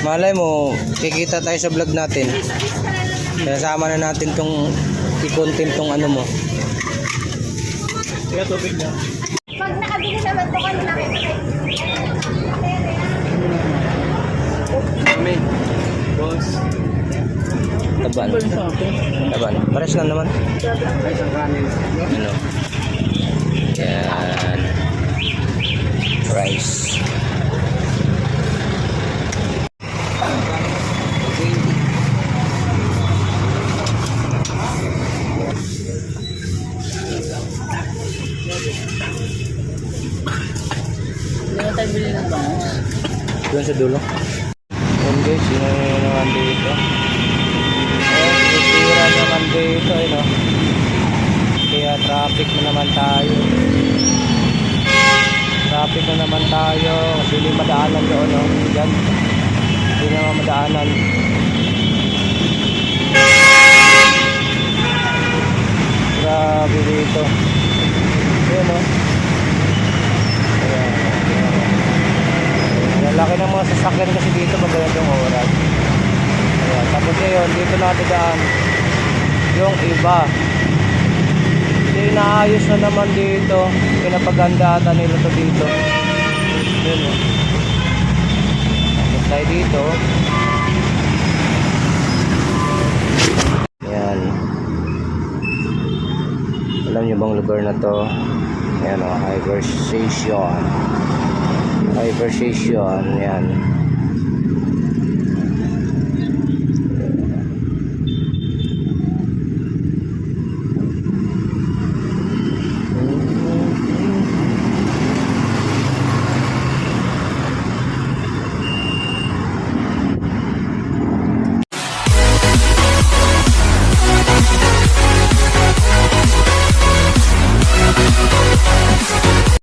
Malay mo, kikita tayo sa vlog natin. Kasama na natin tong i-content tong ano mo. Kaya tubig na. Pag nakabili naman to kayo nakikita. Kami. Boss. Taban. Taban. Pares lang naman. Ano? Yan. Rice. Hindi na tayo bili ng bangus. Doon sa dulo. Yun guys, yun ang naman dito. Dito, eh? Kaya traffic na naman tayo. Traffic na naman tayo. Kasi hindi madaanan doon, no? Yan. Hindi naman madaanan. Grabe dito. Ayan, no? Ayan. Ang sasakyan kasi dito pag ganitong oras. Ayan. Tapos ngayon, dito natin daan yung iba. Hindi inaayos na naman dito. Pinapaganda ata nila to dito. Yun o. Tapos tayo dito. Ayan. Alam niyo bang lugar na to? Ayan o, Hyper Station. Hyper Station. Ayan.